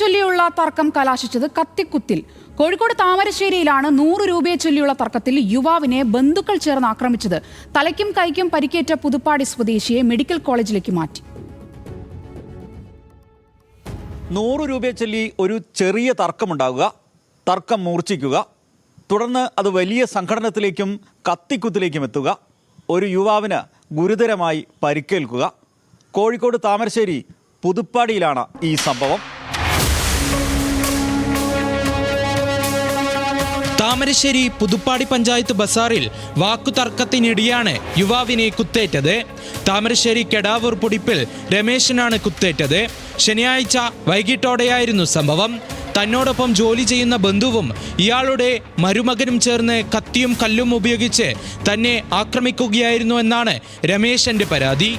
ചൊല്ലിയുള്ള തർക്കം കലാശിച്ചത് കത്തിക്കുത്തിൽ. കോഴിക്കോട് താമരശ്ശേരിയിലാണ് നൂറ് രൂപയെ ചൊല്ലിയുള്ള തർക്കത്തിൽ യുവാവിനെ ബന്ധുക്കൾ ചേർന്ന് ആക്രമിച്ചത്. തലയ്ക്കും കൈക്കും പരിക്കേറ്റ പുതുപ്പാടി സ്വദേശിയെ മെഡിക്കൽ കോളേജിലേക്ക് മാറ്റി. നൂറ് രൂപയെ ചൊല്ലി ഒരു ചെറിയ തർക്കമുണ്ടാകുക തർക്കം മൂർച്ഛിക്കുക. തുടർന്ന് അത് വലിയ സംഘടനത്തിലേക്കും കത്തിക്കുത്തിലേക്കും എത്തുക. ഒരു യുവാവിന് ഗുരുതരമായി പരിക്കേൽക്കുക. കോഴിക്കോട് താമരശ്ശേരി പുതുപ്പാടിയിലാണ് ഈ സംഭവം. താമരശ്ശേരി പുതുപ്പാടി പഞ്ചായത്ത് ബസാറിൽ വാക്കുതർക്കത്തിനിടെയാണ് യുവാവിനെ കുത്തേറ്റത്. താമരശ്ശേരി കെടാവൂർ പൊടിപ്പിൽ രമേശനാണ് കുത്തേറ്റത്. ശനിയാഴ്ച വൈകിട്ടോടെയായിരുന്നു സംഭവം. തന്നോടൊപ്പം ജോലി ചെയ്യുന്ന ബന്ധുവും ഇയാളുടെ മരുമകനും ചേർന്ന് കത്തിയും കല്ലും ഉപയോഗിച്ച് തന്നെ ആക്രമിക്കുകയായിരുന്നു എന്നാണ് രമേശന്റെ പരാതി.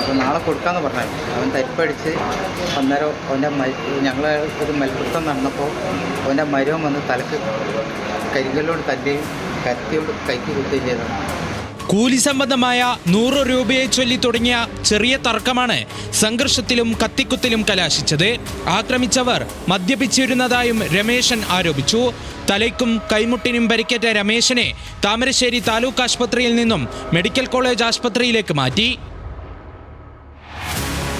അപ്പോൾ നാളെ കൊടുക്കാമെന്ന് പറഞ്ഞു. അവൻ തരിപ്പടിച്ച് അന്നേരം അവന്റെ മ ഞങ്ങൾ ഒരു മൽപ്പിടുത്തം നടന്നപ്പോൾ അവന്റെ മരവും വന്ന് തലക്ക് കരിങ്കല്ലോട് തല്ലുകയും കത്തിയോട് കൈക്ക് കുത്തുകയും ചെയ്തതാണ് കൂലി സംബന്ധമായ നൂറ് രൂപയെ ചൊല്ലി തുടങ്ങിയ ചെറിയ തർക്കമാണ് സംഘർഷത്തിലും കത്തിക്കുത്തിലും കലാശിച്ചത്. ആക്രമിച്ചവർ മദ്യപിച്ചിരുന്നതായും രമേശൻ ആരോപിച്ചു. തലയ്ക്കും കൈമുട്ടിനും പരിക്കേറ്റ രമേശനെ താമരശ്ശേരി താലൂക്ക് ആശുപത്രിയിൽ നിന്നും മെഡിക്കൽ കോളേജ് ആശുപത്രിയിലേക്ക് മാറ്റി.